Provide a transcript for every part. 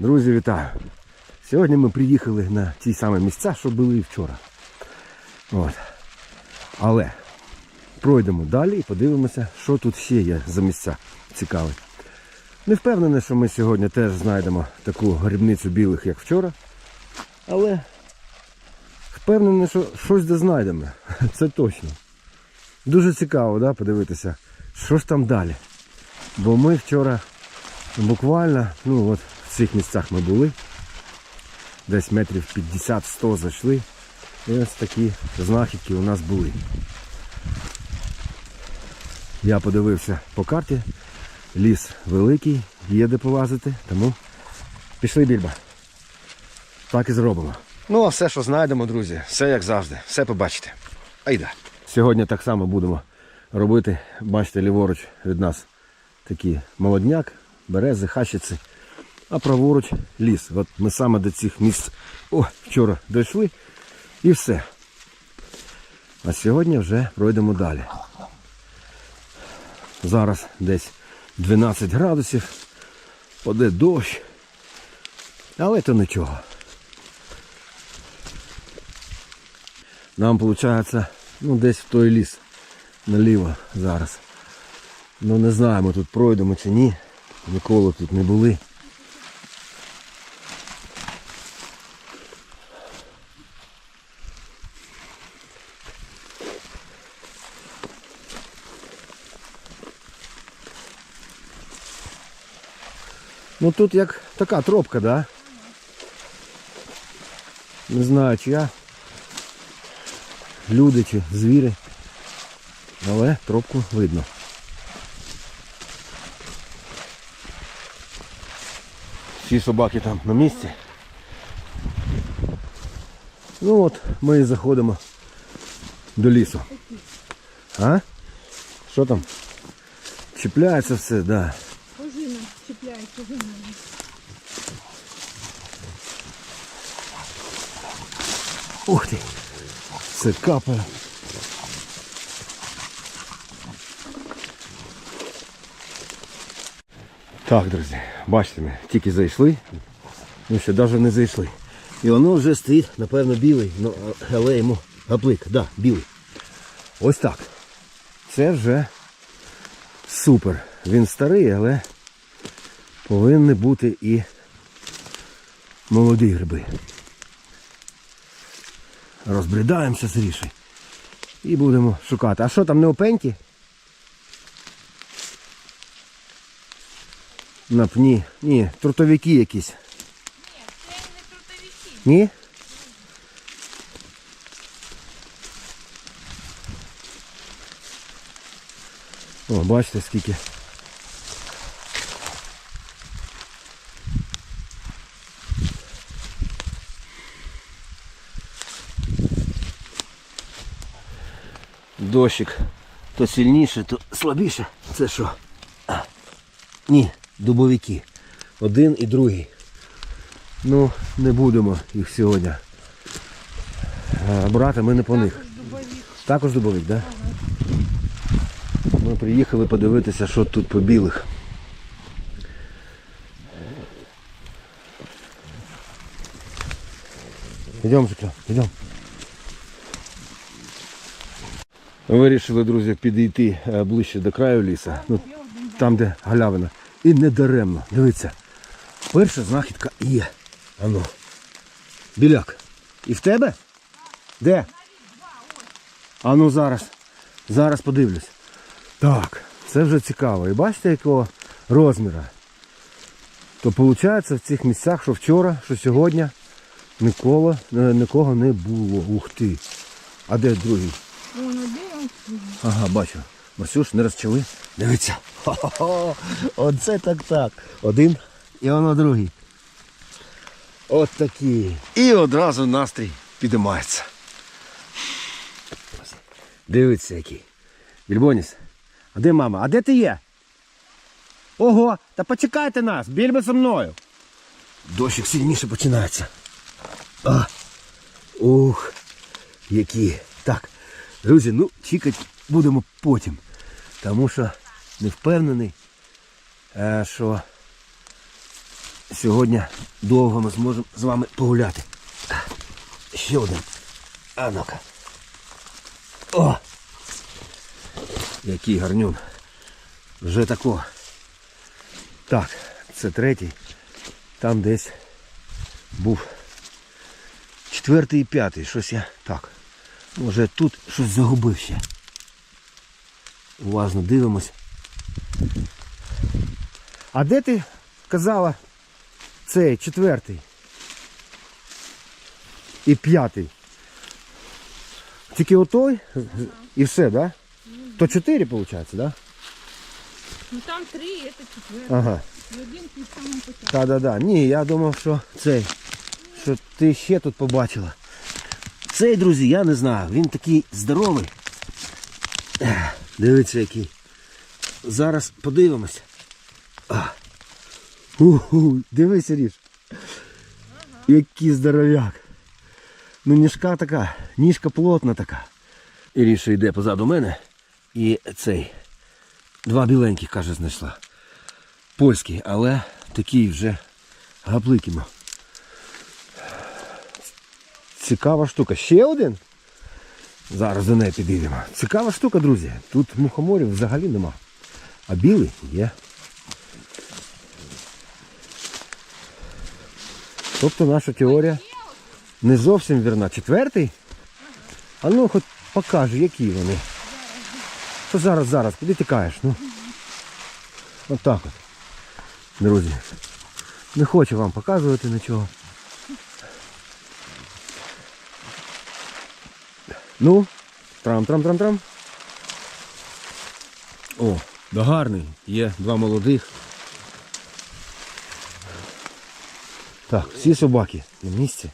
Друзі, вітаю! Сьогодні ми приїхали на ті самі місця, що були і вчора. От. Але пройдемо далі і подивимося, що тут ще є за місця цікаві. Не впевнений, що ми сьогодні теж знайдемо таку грибницю білих, як вчора. Але впевнений, що щось де знайдемо. Це точно. Дуже цікаво, да, подивитися, що ж там далі. Бо ми вчора буквально, ну от в цих місцях ми були. Десь метрів 50-100 зайшли. І ось такі знахідки у нас були. Я подивився по карті. Ліс великий, є де полазити, тому пішли більба. Так і зробимо. Ну, а все, що знайдемо, друзі, все як завжди, все побачите. Айда. Сьогодні так само будемо робити, бачите, ліворуч від нас такий молодняк, берези, хащиці, а праворуч ліс. От ми саме до цих місць о, вчора дійшли і все. А сьогодні вже пройдемо далі. Зараз десь 12 градусів, паде дощ, але то нічого. Нам виходить, ну десь в той ліс наліво зараз. Ну не знаю, ми тут пройдемо чи ні. Ніколи тут не були. Ну тут як така тропка, да? Не знаю, чия. Люди чи звірі. Але тропку видно. Всі собаки там на місці. Ну от, ми і заходимо до лісу. А? Що там? Чіпляється все, да. Чіпляється. Ух ти! Все капає. Так, друзі, бачите, ми тільки зайшли, ну ще навіть не зайшли. І воно вже стоїть, напевно, білий, ну, але йому гаплик, да, білий. Ось так. Це вже супер. Він старий, але повинні бути і молоді гриби. Розбридаємося зріше. І будемо шукати. А що там не опеньки? На пні. Ні, трутовики якісь. Ні, це не трутовики. Ні? О, бачите скільки. Дощик то сильніше, то слабіше. Це що? А, Ні, дубовики. Один і другий. Ну, не будемо їх сьогодні. е, Брати ми не по них. Також дубовик. Також дубовик, так? Да? Ми приїхали подивитися, що тут по білих. Йдемо, Жикло, йдемо. Вирішили, друзі, підійти е, ближче до краю ліса. Ну, там, де галявина. І не даремно. Дивіться. Перша знахідка є. Ану. Біляк. І в тебе? Де? А ну зараз. Зараз подивлюсь. Так, це вже цікаво. І бачите, якого розміру. То виходить в цих місцях, що вчора, що сьогодні ніколи, е, нікого не було. Ух ти. А де другий? Вон один. Ага, бачу. Масюш, не розчали. Дивіться. Хо-хо-хо. Оце так так. Один і воно другий. От такі. І одразу настрій підіймається. Дивіться який. Більбоніс. А де мама? А де ти є? Ого, та почекайте нас, більби зі мною. Дощик сильніше починається. А, ух, які. Так, друзі, ну чекати будемо потім. Тому що не впевнений, е, що сьогодні довго ми зможемо з вами погуляти. Ще один. А ну-ка. О! Який гарнюн. Вже тако. Так, це третій. Там десь був четвертий і п'ятий. Щось я. Так. Може тут щось загубив ще. Уважно дивимось. А де ти казала цей четвертий? І п'ятий? Тільки отой і все, так? Да? То чотири, виходить, так? Да? Ну там три, і це четвертий. Ага. І один під самим початку. Та да да. Ні, я думав, що цей. Що ти ще тут побачила. Цей, друзі, я не знаю. Він такий здоровий. Дивіться який. Зараз подивимося. Дивися, Ріж. Який здоров'як. Ну ніжка така, ніжка плотна така. Іріша йде позаду мене. І цей. Два біленьких, каже, знайшла польський, але такий вже габликімо. Цікава штука. Ще один? Зараз до неї підійдемо. Цікава штука, друзі. Тут мухоморів взагалі нема. А білий є. Тобто наша теорія не зовсім вірна. Четвертий? А ну хоч покажу, які вони. Що зараз, зараз, куди тікаєш? Ну. Отак от. Друзі. Не хочу вам показувати нічого. Ну, трам-трам-трам-трам. О, да гарний. Є два молодих. Так, всі собаки на місці.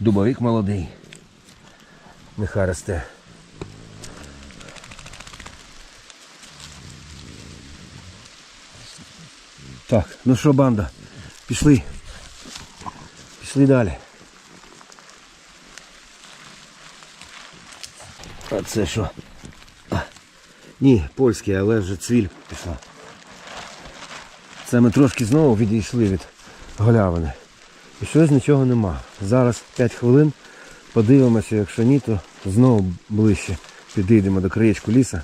Дубовик молодий. Нехай росте. Так, ну що, банда, пішли. Пішли далі. А це що? А, ні, польський, але вже цвіль пішла. Це ми трошки знову відійшли від галявини. І щось нічого нема. Зараз 5 хвилин подивимося, якщо ні, то знову ближче підійдемо до краєчку ліса.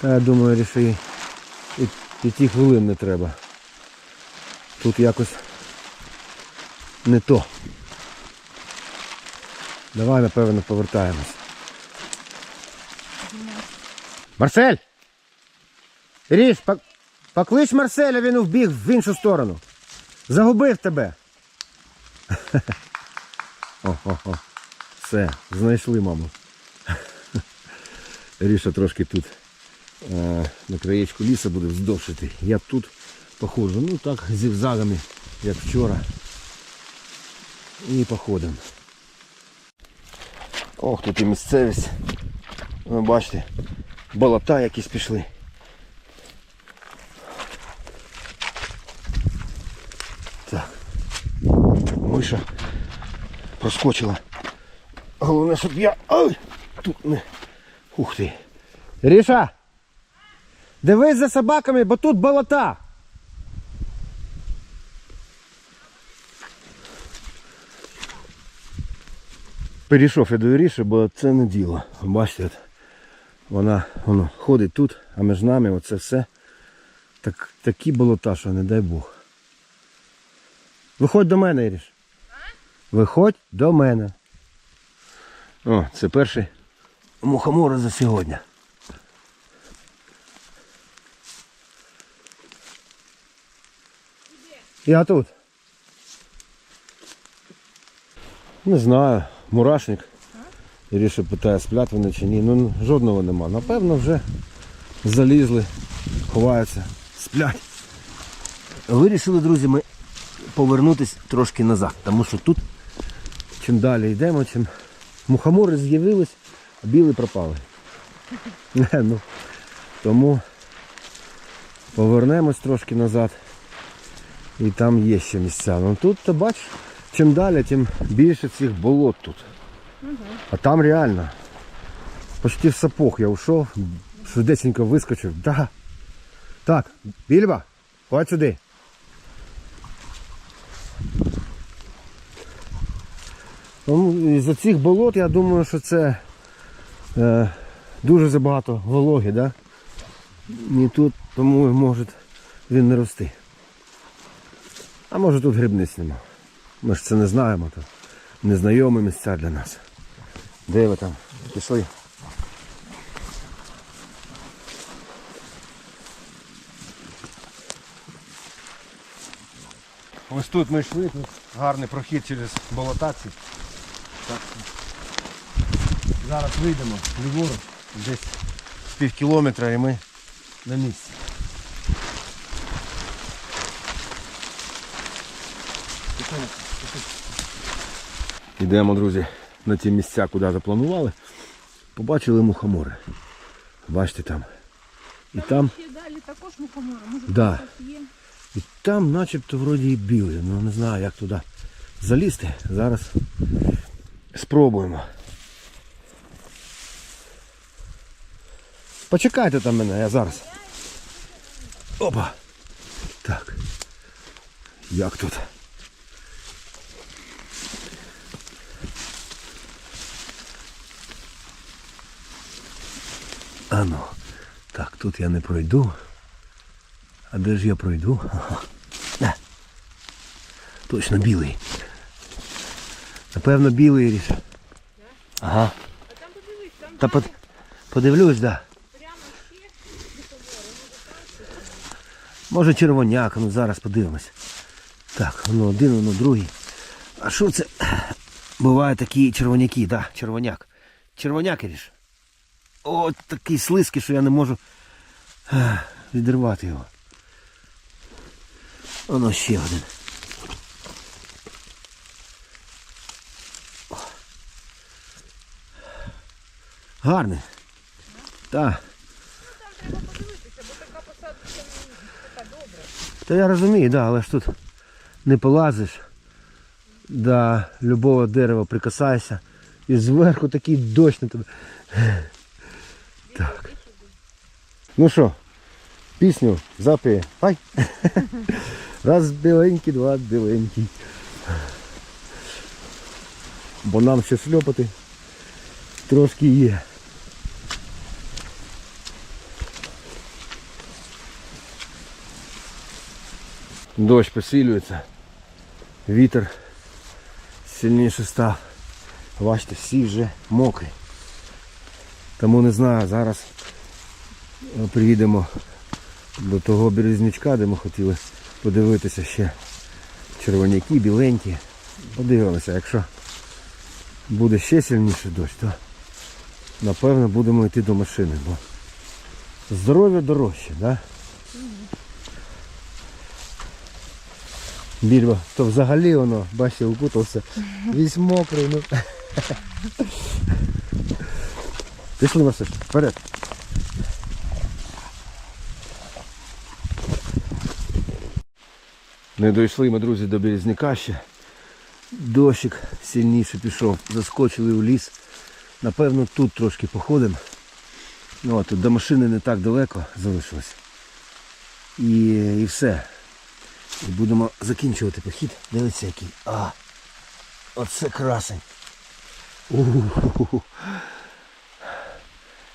Та я думаю, ріши і п'яти хвилин не треба. Тут якось не то. Давай, напевно, повертаємось. Марсель! Ріж, поклич Марселя, він вбіг в іншу сторону. Загубив тебе. О-о-о. Все, знайшли маму. Ріша трошки тут е, на краєчку ліса буде вздовж іти. Я тут походжу. Ну так, зігзагами, як вчора. І походимо. Ох, тут і місцевість. Ви бачите, болота якісь пішли. Так. Миша проскочила. Головне, щоб я... Ой! Тут не... Ух ти. Ріша! Дивись за собаками, бо тут болота. Перейшов я до Іріші, бо це не діло. Бачите, вона воно, ходить тут, а між нами оце все. Так, такі болота, що не дай Бог. Виходь до мене, Іріш. Виходь до мене. О, це перший мухомор за сьогодні. Я тут. Не знаю, мурашник. Іріша питає, сплять вони чи ні. Ну жодного нема. Напевно, вже залізли, ховаються, сплять. Вирішили, друзі, ми повернутися трошки назад, тому що тут чим далі йдемо, чим мухомори з'явились, а білі пропали. Е, ну, тому повернемось трошки назад. І там є ще місця. Ну тут ти бачиш, чим далі, тим більше цих болот тут. А там реально. Почти в сапог я йшов, швидесенько вискочив. Да. Так, Більба, ходь сюди. Ну, із-за цих болот я думаю, що це е, дуже забагато вологи, да? І тут тому може він не рости. А може тут грибниць нема. Ми ж це не знаємо, то незнайомі місця для нас. Де ви там? Пішли. Ось тут ми йшли, тут гарний прохід через болотаці. Так. Зараз вийдемо ліворуч, десь пів кілометра і ми на місці. Йдемо, друзі, на ті місця, куди запланували. Побачили мухомори. Бачите там. І там, Ще далі також мухомори. Може, Да. є. і там начебто вроді і білий. Ну не знаю, як туди залізти. Зараз спробуємо. Почекайте там мене, я зараз. Опа. Так. Як тут? А ну. Так, тут я не пройду. А де ж я пройду? Ага. Точно білий. Напевно, білий ріж. Ага. А там подивись, там Та под... подивлюсь, да. Може червоняк, ну зараз подивимось. Так, воно один, воно другий. А що це? Бувають такі червоняки, да, червоняк. Червоняк ріж. О, такий слизький, що я не можу ех, відірвати його. Воно ще один. Гарний. Так. Там треба подивитися, бо така посадка така добра. Та я розумію, да, але ж тут не полазиш. До любого дерева прикасаєшся. І зверху такий дощ на тебе. Так. Ну що, пісню запиє. Ай. Раз біленький, два біленький. Бо нам ще шльопати трошки є. Дощ посилюється, вітер сильніше став. Бачите, всі вже мокрі. Тому не знаю, зараз е, приїдемо до того березнячка, де ми хотіли подивитися ще червоняки, біленькі. Подивимося, якщо буде ще сильніший дощ, то напевно будемо йти до машини, бо здоров'я дорожче, да? Більба, то взагалі воно, бачите, укутався. Весь мокрий, ну. Пішли Василь, вперед. Не дійшли ми, друзі, до Березняка ще. Дощик сильніше пішов. Заскочили у ліс. Напевно, тут трошки походимо. Ну, до машини не так далеко залишилось. І, і все. І будемо закінчувати похід. Дивіться який. А! Оце красень. У-ху-ху-ху.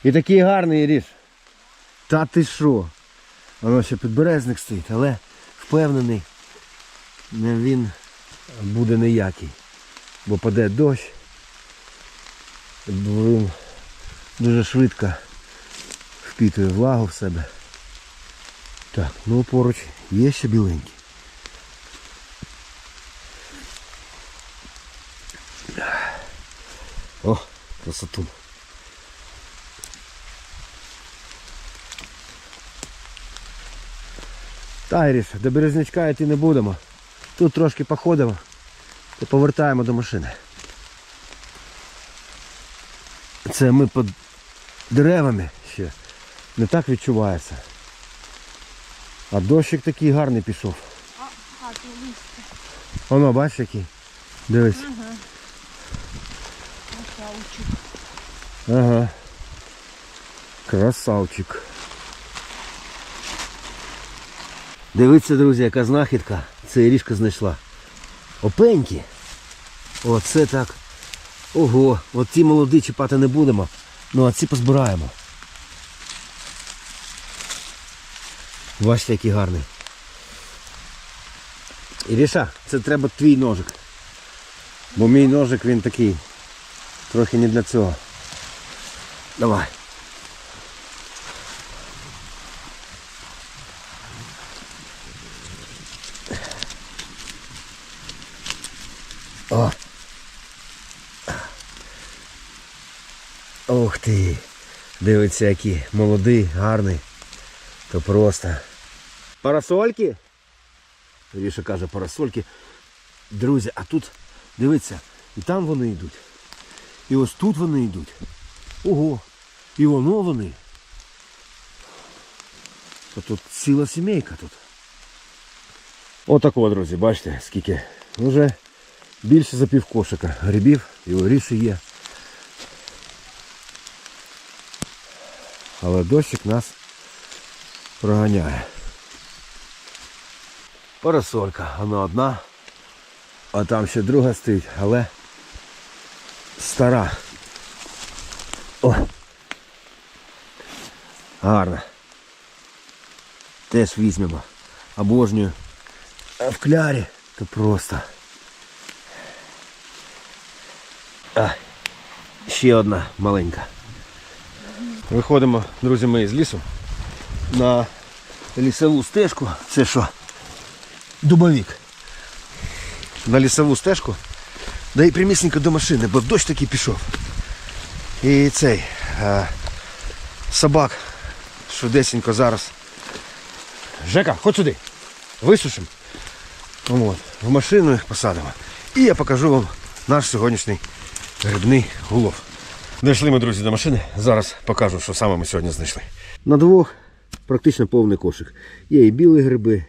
І такий гарний ріж. Та ти що? Воно ще підберезник стоїть, але впевнений, він буде ніякий. Бо паде дощ. Він дуже швидко впітує влагу в себе. Так, ну поруч є ще біленький. О, красоту. Та, Іріша, до Березнячка йти не будемо. Тут трошки походимо і повертаємо до машини. Це ми під деревами ще. Не так відчувається. А дощик такий гарний пішов. Воно, бачиш який? Дивись. Ага. Каучук. Ага. Красавчик. Дивіться, друзі, яка знахідка. Це Ірішка знайшла. Опеньки. Оце так. Ого, от ті молоді чіпати не будемо. Ну а ці позбираємо. Бачите, який гарний. Іріша, це треба твій ножик. Бо мій ножик він такий. Трохи не для цього. Давай. О. Ух ти. Дивиться, який молодий, гарний. То просто. Парасольки? Ріша каже парасольки. Друзі, а тут, дивіться, і там вони йдуть. І ось тут вони йдуть. Ого. І воно вони. То тут ціла сімейка тут. Отако, друзі, бачите, скільки. Вже більше за пів кошика грибів і Ріші є. Але дощик нас проганяє. Парасолька, вона одна, а там ще друга стоїть, але стара. О! Гарна. Теж візьмемо. Обожнюю. А в клярі то просто. А, ще одна маленька. Виходимо, друзі мої, з лісу на лісову стежку. Це що? Дубовік. На лісову стежку. Да і прямісінько до машини, бо дощ таки пішов. І цей е, собак швидесенько зараз. Жека, ходь сюди. Висушимо. От, в машину їх посадимо. І я покажу вам наш сьогоднішній грибний улов. Дійшли ми, друзі, до машини. Зараз покажу, що саме ми сьогодні знайшли. На двох практично повний кошик. Є і білі гриби,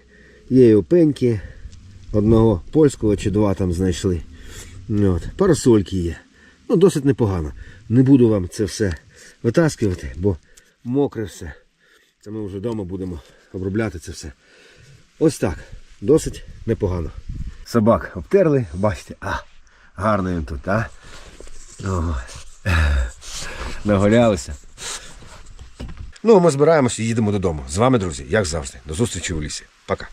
є і опеньки. Одного польського чи два там знайшли. От. Парасольки є. Ну, досить непогано. Не буду вам це все витаскувати, бо мокре все. Це ми вже вдома будемо обробляти це все. Ось так. Досить непогано. Собак обтерли, бачите, а, гарний він тут, а? О, нагулялися. Ну, ми збираємося і їдемо додому. З вами, друзі, як завжди. До зустрічі у лісі. Пока.